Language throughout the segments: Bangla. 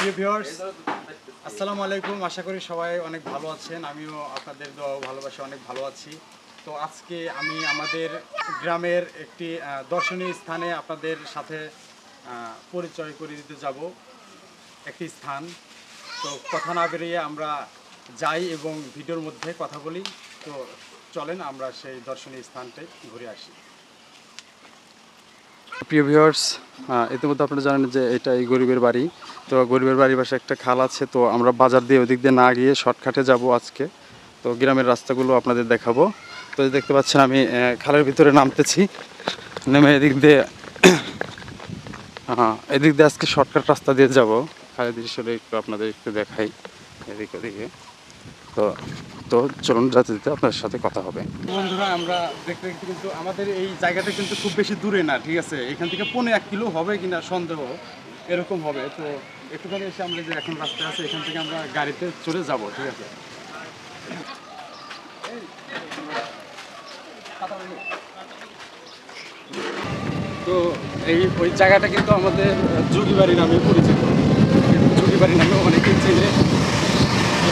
প্রিয় ভিউয়ার্স আসসালামু আলাইকুম আশা করি সবাই অনেক ভালো আছেন। আমিও আপনাদের দোয়া ভালোবাসা অনেক ভালো আছি। তো আজকে আমি আমাদের গ্রামের একটি দর্শনীয় স্থানে আপনাদের সাথে পরিচয় করে দিতে যাব। একটি স্থান। তো কথা না বেরিয়ে আমরা যাই এবং ভিডিওর মধ্যে কথা বলি। তো চলেন আমরা সেই দর্শনীয় স্থানটাই ঘুরে আসি। প্রিয় ভিউয়ার্স ইতিমধ্যে আপনারা জানেন যে এটা এই গরিবের বাড়ি। তো গরিবের বাড়ির পাশে একটা খাল আছে, তো আমরা বাজার দিয়ে ওদিক দিয়ে না গিয়ে শর্টকাটে যাব আজকে। তো গ্রামের রাস্তাগুলো আপনাদের দেখাবো। তো দেখতে পাচ্ছেন, আমি খালের ভিতরে নামতেছি। নেমে এদিক দিয়ে হ্যাঁ এদিক দিয়ে আজকে শর্টকাট রাস্তা দিয়ে যাব। খালের দৃশ্যটা একটু আপনাদের একটু দেখাই। এদিক ওদিকে। তো তো চলুন যাতে আপনার সাথে কথা হবে। বন্ধুরা, আমরা দেখতে দেখতে কিন্তু আমাদের এই জায়গাটা কিন্তু খুব বেশি দূরে না, ঠিক আছে? এখান থেকে পনেরো এক কিলো হবে কিনা সন্দেহ, এরকম হবে। তো একটুখানি এসে আমরা যে এখন রাস্তা আছে, এখান থেকে আমরা গাড়িতে চলে যাব, ঠিক আছে? তো এই ওই জায়গাটা কিন্তু আমাদের যোগীবাড়ি নামে পরিচিত। যোগীবাড়ি নামে অনেকেই চেনে।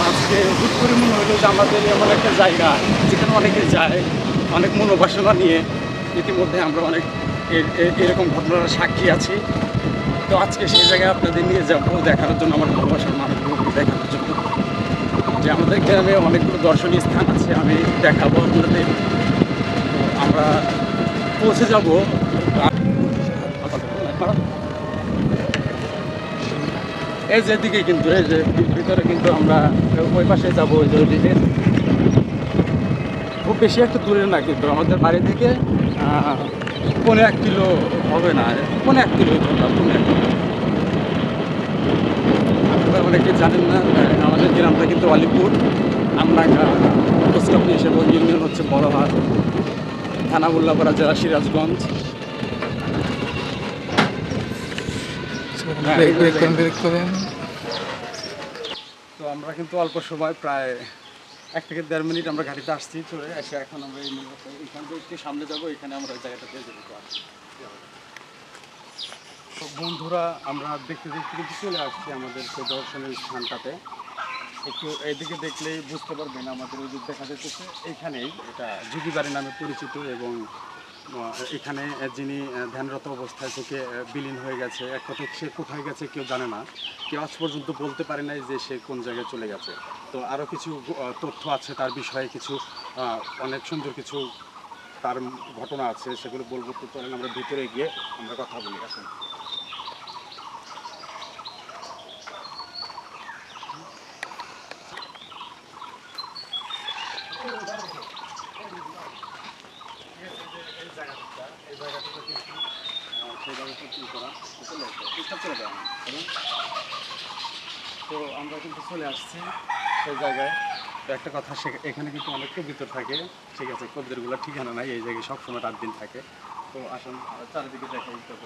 আজকে হুট করে মনে হলো যে আমাদের এমন একটা জায়গা, যেখানে অনেকে যায়, অনেক মনোবাসনা নিয়ে। ইতিমধ্যে আমরা অনেক এরকম ঘটনার সাক্ষী আছি। তো আজকে সেই জায়গায় আপনাদের নিয়ে যাব, দেখানোর জন্য, আমার ভালোবাসার মানুষগুলোকে দেখানোর জন্য। যে আমাদের গ্রামে অনেকগুলো দর্শনীয় স্থান আছে, আমি দেখাবো আপনাদের। আমরা পৌঁছে যাব। এই যে দিকে কিন্তু, এই যে ভিতরে কিন্তু আমরা ওই পাশে যাব, ওই যে ওইদিকে। খুব বেশি একটা দূরে না কিন্তু, আমাদের বাড়ি থেকে পনেরো এক কিলো হবে না পনেরো এক কিলো ধরলাম আপনারা অনেকে জানেন না, আমাদের গ্রামটা কিন্তু আলিপুর। আমরা পোস্ট অফিস এবং ইউনিয়ন হচ্ছে বড়হাট, থানা উল্লাপাড়া জেলা সিরাজগঞ্জ। জায়গায়। তো আমরা কিন্তু অল্প সময় প্রায় এক থেকে দেড় মিনিট আমরা গাড়িতে আসছি, চলে এসে এখন আমরা এই এখান থেকে একটু সামনে যাব, এখানে আমরা ওই জায়গাটা পেয়ে যাব। তো বন্ধুরা, আমরা দেখতে দেখতে কিন্তু চলে আসছি আমাদের সেই দর্শনের স্থানটাতে। একটু এইদিকে দেখলেই বুঝতে পারবেন আমাদের ওই দেখা যাচ্ছে এখানেই এটা যুগিবাড়ি নামে পরিচিত এবং এখানে যিনি ধ্যানরত অবস্থায় থেকে বিলীন হয়ে গেছে। এক কথা সে কোথায় গেছে কেউ জানে না। কেউ আজ পর্যন্ত বলতে পারে নাই যে সে কোন জায়গায় চলে গেছে। তো আরও কিছু তথ্য আছে তার বিষয়ে, কিছু অনেক সুন্দর কিছু তার ঘটনা আছে, সেগুলো বলব। তো চলেন আমরা ভিতরে গিয়ে আমরা কথা বলি। আসুন। জায়গাটা সেই কি করা চলে আসছে ঠিকঠাক তো আমরা কিন্তু চলে আসছি সেই জায়গায়। একটা কথা এখানে কিন্তু অনেক কবিতর থাকে। ঠিক আছে কবিতরগুলো ঠিকানা নাই, এই জায়গায় সবসময় রাত দিন থাকে। তো আসুন চারিদিকে কবিতর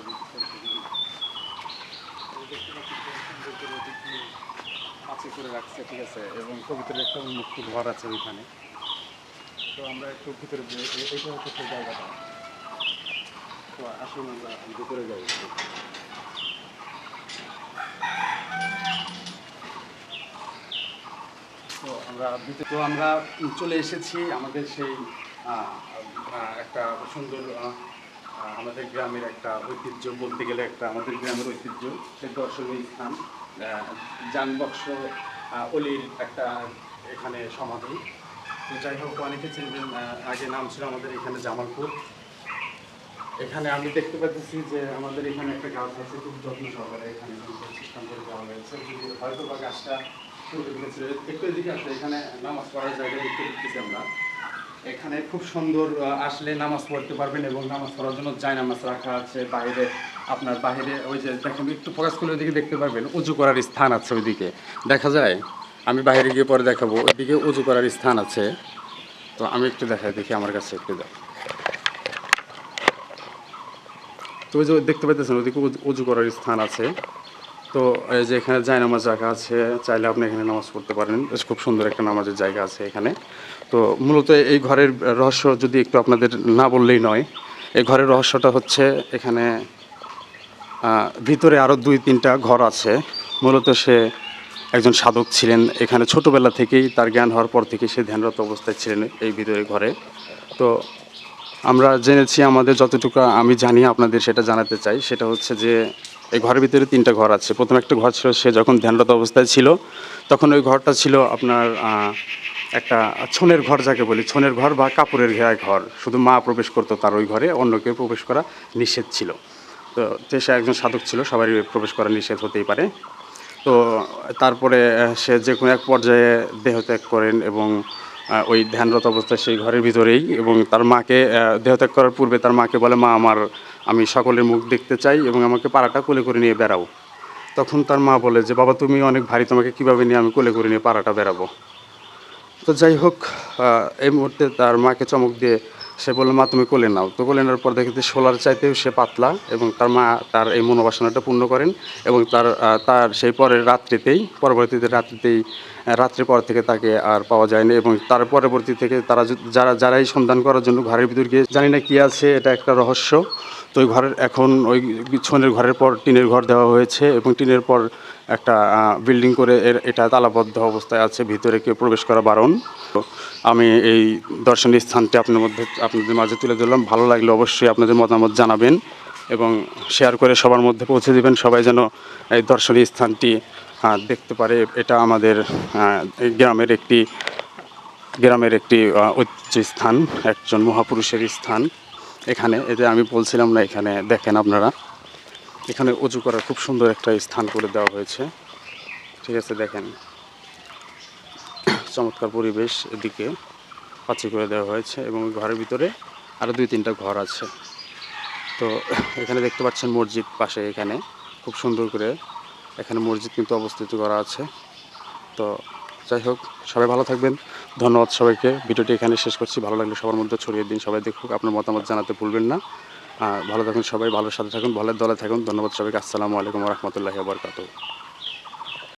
করে রাখছে, ঠিক আছে, এবং কবিতরের একটা উন্মুক্ত ঘর আছে ওইখানে। তো আমরা একটু ভিতরে যাই। এ- এইটা হচ্ছে সেই জায়গাটা। তো আসুন আমরা ভিতরে যাই। তো আমরা তো আমরা চলে এসেছি আমাদের সেই একটা সুন্দর আমাদের গ্রামের একটা ঐতিহ্য বলতে গেলে একটা আমাদের গ্রামের ঐতিহ্য। সেই দর্শনীয় স্থান আহ, অলির একটা এখানে সমাধি। যাই হোক অনেকে চিনবেন আগে নাম ছিল আমাদের এখানে জামালপুর। এখানে আমি দেখতে পাচ্ছি যে আমাদের এখানে একটা গাছ আছে, খুব যত্ন সহকারে এখানে সিস্টেম করে দেওয়া হয়েছে। যদি হয়তো বা গাছটা একটু এদিকে আসলে এখানে নামাজ পড়ার জায়গা দেখতে দেখতেছি আমরা। এখানে খুব সুন্দর আসলে নামাজ পড়তে পারবেন এবং নামাজ পড়ার জন্য জায় নামাজ রাখা আছে বাইরে। আপনার বাইরে ওই যে দেখেন, একটু ফোকাস করলে ওইদিকে দেখতে পারবেন, উঁচু করার স্থান আছে ওইদিকে। দেখা যায়? আমি বাইরে গিয়ে পরে দেখাবো, ওইদিকে উঁচু করার স্থান আছে। তো আমি একটু দেখাই, দেখি আমার কাছে একটু দেখ তো ওই যে দেখতে পাইতেছেন, ওদিকে উজু- করার স্থান আছে। তো এই যে এখানে জায় নামাজ রাখা আছে, চাইলে আপনি এখানে নামাজ পড়তে পারেন। খুব সুন্দর একটা নামাজের জায়গা আছে এখানে। তো মূলত এই ঘরের রহস্য যদি একটু আপনাদের না বললেই নয়, এই ঘরের রহস্যটা হচ্ছে এখানে ভিতরে আরও দুই তিনটা ঘর আছে। মূলত সে একজন সাধক ছিলেন। এখানে ছোটোবেলা থেকেই তার জ্ঞান হওয়ার পর থেকে সে ধ্যানরত অবস্থায় ছিলেন এই ভিতরে ঘরে। তো আমরা জেনেছি আমাদের যতটুকু আমি জানি, আপনাদের সেটা জানাতে চাই। সেটা হচ্ছে যে, এই ঘরের ভিতরে তিনটা ঘর আছে। প্রথম একটা ঘর ছিল, সে যখন ধ্যানরত অবস্থায় ছিল, তখন ওই ঘরটা ছিল আপনার একটা ছনের ঘর যাকে বলি। ছনের ঘর বা কাপড়ের ঘেরা ঘর। শুধু মা প্রবেশ করতো তার ওই ঘরে, অন্য কেউ প্রবেশ করা নিষেধ ছিল। তো সে একজন সাধক ছিল, সবারই প্রবেশ করা নিষেধ হতেই পারে। তো তারপরে সে যে কোনো এক পর্যায়ে দেহত্যাগ করেন এবং ওই ধ্যানরত অবস্থায় সেই ঘরের ভিতরেই এবং তার মাকে দেহত্যাগ করার পূর্বে তার মাকে বলে, মা, আমার, আমি সকলের মুখ দেখতে চাই এবং আমাকে পাড়াটা কোলে করে নিয়ে বেড়াও। তখন তার মা বলে যে, বাবা, তুমি অনেক ভারী, তোমাকে কীভাবে নিয়ে আমি কোলে করে নিয়ে পাড়াটা বেড়াবো? তো যাই হোক এই মুহূর্তে তার মাকে চমক দিয়ে সে বলল, মা, তুমি কোলে নাও। তো কোলে নেওয়ার পর দেখতে সোলার চাইতেও সে পাতলা এবং তার মা তার এই মনোবাসনাটা পূর্ণ করেন এবং তার তার সেই পরের রাত্রিতেই, পরবর্তীতে রাত্রিতেই রাত্রি পর থেকে তাকে আর পাওয়া যায়নি এবং তার পরবর্তী থেকে তারা যারা, যারাই সন্ধান করার জন্য ঘরের ভিতর গিয়ে, জানি না কী আছে, এটা একটা রহস্য। তো ওই ঘরের, এখন ওই ছনের ঘরের পর টিনের ঘর দেওয়া হয়েছে এবং টিনের পর একটা বিল্ডিং করে এর, এটা তালাবদ্ধ অবস্থায় আছে, ভিতরে কেউ প্রবেশ করা বারণ। আমি এই দর্শনীয় স্থানটি আপনার মধ্যে, আপনাদের মাঝে তুলে ধরলাম। ভালো লাগলে অবশ্যই আপনাদের মতামত জানাবেন এবং শেয়ার করে সবার মধ্যে পৌঁছে দেবেন। সবাই যেন এই দর্শনীয় স্থানটি দেখতে পারে, এটা আমাদের গ্রামের একটি গ্রামের একটি ঐতিহ্য স্থান, একজন মহাপুরুষের স্থান এখানে। এতে আমি বলছিলাম না, এখানে দেখেন আপনারা। এখানে উঁচু করার খুব সুন্দর একটা স্থান করে দেওয়া হয়েছে। ঠিক আছে, দেখেন। চমৎকার পরিবেশ এদিকে পাঁচি করে দেওয়া হয়েছে এবং ঘরের ভিতরে আরও দুই তিনটা ঘর আছে। তো এখানে দেখতে পাচ্ছেন মসজিদ পাশে এখানে। খুব সুন্দর করে এখানে মসজিদ কিন্তু অবস্থিত করা আছে। তো যাই হোক, সবাই ভালো থাকবেন। ধন্যবাদ সবাইকে। ভিডিওটি এখানে শেষ করছি। ভালো লাগলে সবার মধ্যে ছড়িয়ে দিন, সবাই দেখুক। আপনার মতামত জানাতে ভুলবেন না। ভালো থাকুন সবাই, ভালো সাথে থাকুন, ভালো দলে থাকুন। ধন্যবাদ সবাইকে। আসসালামু আলাইকুম রহমতুল্লাহ বরকাত